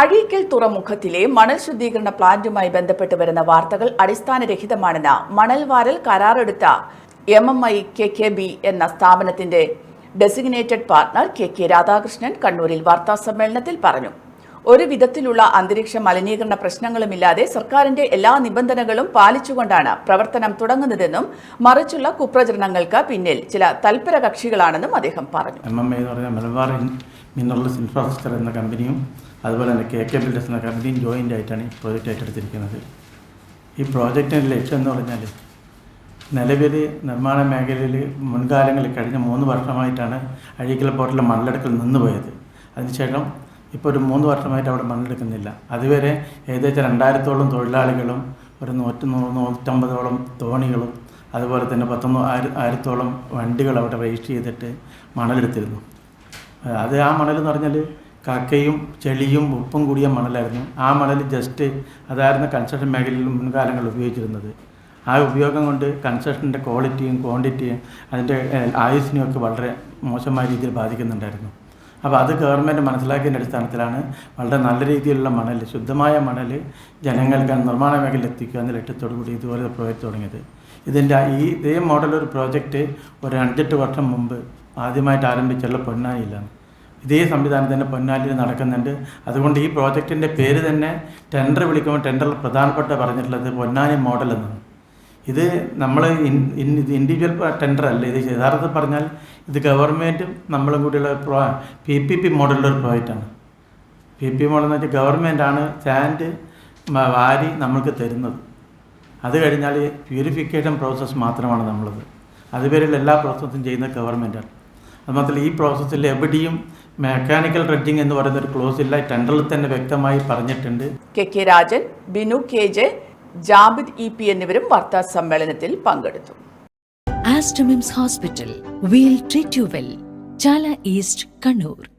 അഴീക്കൽ തുറമുഖത്തിലെ മണൽ ശുദ്ധീകരണ പ്ലാന്റുമായി ബന്ധപ്പെട്ട് വരുന്ന വാർത്തകൾ അടിസ്ഥാനരഹിതമാണെന്ന് മണൽ വാരൽ കരാറെടുത്ത M M I K K B എന്ന സ്ഥാപനത്തിന്റെ designated partner K K Radhakrishnan കണ്ണൂരിൽ വാർത്താസമ്മേളനത്തിൽ പറഞ്ഞു. ഒരു വിധത്തിലുള്ള അന്തരീക്ഷ മലിനീകരണ പ്രശ്നങ്ങളുമില്ലാതെ സർക്കാരിന്റെ എല്ലാ നിബന്ധനകളും പാലിച്ചുകൊണ്ടാണ് പ്രവർത്തനം തുടങ്ങുന്നതെന്നും മറിച്ചുള്ള കുപ്രചരണങ്ങൾക്ക് പിന്നിൽ ചില തൽപര കക്ഷികളാണെന്നും അദ്ദേഹം പറഞ്ഞു. മലബാർ മിനറൽസ് ഇൻഫ്രാസ്ട്രക്ചർ എന്ന കമ്പനിയും അതുപോലെ തന്നെ കെ കെ ബിൽഡേഴ്സ് എന്ന കമ്പനിയും ജോയിന്റ് ആയിട്ടാണ് ഈ പ്രോജക്റ്റ് ഏറ്റെടുത്തിരിക്കുന്നത്. ഈ പ്രോജക്റ്റിന്റെ ലക്ഷ്യം എന്ന് പറഞ്ഞാൽ നിലവിൽ നിർമ്മാണ മേഖലയിൽ മുൻകാലങ്ങളിൽ കഴിഞ്ഞ മൂന്ന് വർഷമായിട്ടാണ് അഴീക്കൽ പോർട്ടിലെ മണ്ണെടുക്കൽ നിന്നുപോയത് അതിനുശേഷം ഇപ്പോൾ ഒരു മൂന്ന് വർഷമായിട്ട് അവിടെ മണ്ണെടുക്കുന്നില്ല. അതുവരെ ഏകദേശം രണ്ടായിരത്തോളം തൊഴിലാളികളും ഒരു നൂറ്റി നൂറ് നൂറ്റമ്പതോളം തോണികളും അതുപോലെ തന്നെ പത്തൊന്ന് ആയിര ആയിരത്തോളം വണ്ടികൾ അവിടെ രജിസ്റ്റർ ചെയ്തിട്ട് മണലെടുത്തിരുന്നു. അത് ആ മണൽ എന്ന് പറഞ്ഞാൽ കക്കയും ചെളിയും ഉപ്പും കൂടിയ മണലായിരുന്നു. ആ മണൽ ജസ്റ്റ് അതായിരുന്നു കൺസ്ട്രക്ഷൻ മേഖലയിൽ മുൻകാലങ്ങളിൽ ഉപയോഗിച്ചിരുന്നത്. ആ ഉപയോഗം കൊണ്ട് കൺസ്ട്രക്ഷന്റെ ക്വാളിറ്റിയും ക്വാണ്ടിറ്റിയും അതിന്റെ ആയുസിനെയൊക്കെ വളരെ മോശമായ രീതിയിൽ ബാധിക്കുന്നുണ്ടായിരുന്നു. അപ്പോൾ അത് ഗവൺമെന്റ് മനസ്സിലാക്കിയതിന്റെ അടിസ്ഥാനത്തിലാണ് വളരെ നല്ല രീതിയിലുള്ള മണൽ ശുദ്ധമായ മണൽ ജനങ്ങൾക്ക് നിർമ്മാണ മേഖലയിൽ എത്തിക്കുക എന്ന ലക്ഷ്യത്തോടു കൂടി ഇതുപോലെ പ്രോജക്റ്റ് തുടങ്ങിയത്. ഇതിന്റെ ഈ ഇതേ ഒരു പ്രോജക്റ്റ് ഒരു അഞ്ചെട്ട് വർഷം മുമ്പ് ആദ്യമായിട്ട് ആരംഭിച്ചുള്ള പൊന്നാനിയിലാണ്. ഇതേ സംവിധാനം തന്നെ പൊന്നാലിൽ നടക്കുന്നുണ്ട്. അതുകൊണ്ട് ഈ പ്രോജക്റ്റിന്റെ പേര് തന്നെ ടെൻഡർ വിളിക്കുമ്പോൾ ടെൻഡറിൽ പ്രധാനപ്പെട്ട പറഞ്ഞിട്ടുള്ളത് പൊന്നാനി മോഡൽ എന്നാണ്. ഇത് നമ്മൾ ഇൻഡിവിജ്വൽ ടെൻഡർ അല്ല. ഇത് യഥാർത്ഥത്തിൽ പറഞ്ഞാൽ ഇത് ഗവൺമെന്റും നമ്മളും കൂടിയുള്ള പ്രോ പി പി പി മോഡലിന്റെ ഒരു പ്രോജക്റ്റാണ് പി പി മോഡൽ എന്ന് വെച്ചാൽ ഗവൺമെന്റാണ് സാൻഡ് വാരി നമ്മൾക്ക് തരുന്നത്. അത് കഴിഞ്ഞാൽ പ്യൂരിഫിക്കേഷൻ പ്രോസസ്സ് മാത്രമാണ് നമ്മളത്. അതുവരെയുള്ള എല്ലാ പ്രോസസ്സും ചെയ്യുന്ന ഗവൺമെന്റാണ് അതുമാത്രമല്ല ഈ പ്രോസസ്സിൽ എവിടെയും മെക്കാനിക്കൽ ഡ്രഡ്ജിങ് എന്ന് പറയുന്ന ഒരു ക്ലോസ് ഇല്ല. ടെൻഡറിൽ തന്നെ വ്യക്തമായി പറഞ്ഞിട്ടുണ്ട്. K K Rajan Binu K J Jabid E P എന്നിവരും വാർത്താ സമ്മേളനത്തിൽ പങ്കെടുത്തു. Aster MIMS hospital we treat you well Chala east Kannur.